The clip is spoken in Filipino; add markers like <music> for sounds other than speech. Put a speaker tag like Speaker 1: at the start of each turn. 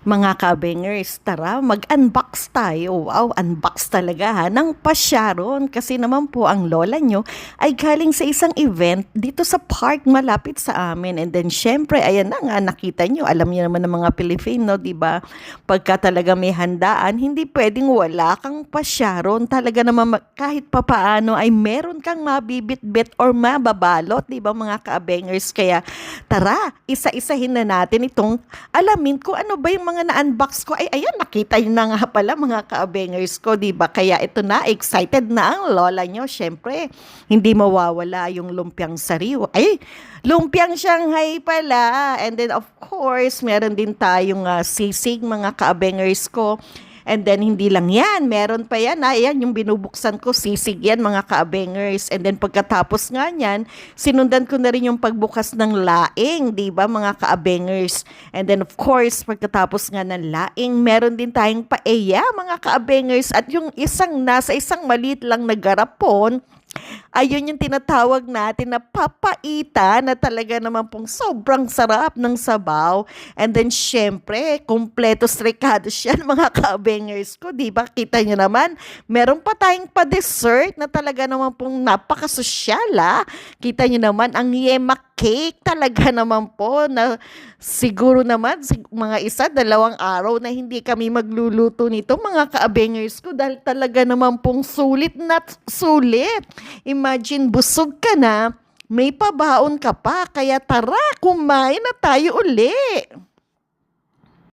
Speaker 1: Mga kabengers, tara mag-unbox tayo. Wow, unbox talaga ha, ng pasyaron. Kasi naman po ang lola nyo ay galing sa isang event dito sa park malapit sa amin. And then syempre, ayan na nga, nakita nyo, alam niyo naman ng mga Pilipino, di ba? Pagka talaga may handaan, hindi pwedeng wala kang pasyaron. Talaga naman ma- kahit papaano ay meron kang mabibit-bit or mababalot, di ba mga kabengers? Kaya tara, isa-isahin na natin itong alamin ko ano ba yung mga na-unbox ko. Ay, ayan, nakita nyo na nga pala mga ka-bangers ko, di ba? Kaya ito na, excited na ang lola nyo. Siyempre, hindi mawawala yung lumpiang sariwa. Ay, lumpiang Shanghai pala. And then, of course, meron din tayong ah, sisig, mga ka-bangers ko. And then, hindi lang yan. Meron pa yan. Ah, yan, yung binubuksan ko, sisig yan, mga ka-bangers. And then, pagkatapos nga yan, sinundan ko na rin yung pagbukas ng laing, di ba, mga ka-bangers. And then, of course, pagkatapos nga ng laing, meron din tayong paeya, mga ka-bangers. At yung isang nasa isang maliit lang na garapon, Ayun yung tinatawag natin na papaita na talaga naman pong sobrang sarap ng sabaw. And then, syempre, kompleto strikado <laughs> siya mga ka-bangers ko. Di ba? Kita nyo naman, meron pa tayong pa-dessert na talaga naman pong napakasosyal ah. Kita nyo naman, ang yema cake talaga <laughs> naman po na siguro naman sig- mga isa, dalawang araw na hindi kami magluluto nito mga ka-bangers ko dahil talaga naman pong sulit na sulit. Imagine, busog ka na, may pabaon ka pa, kaya tara, kumain na tayo uli.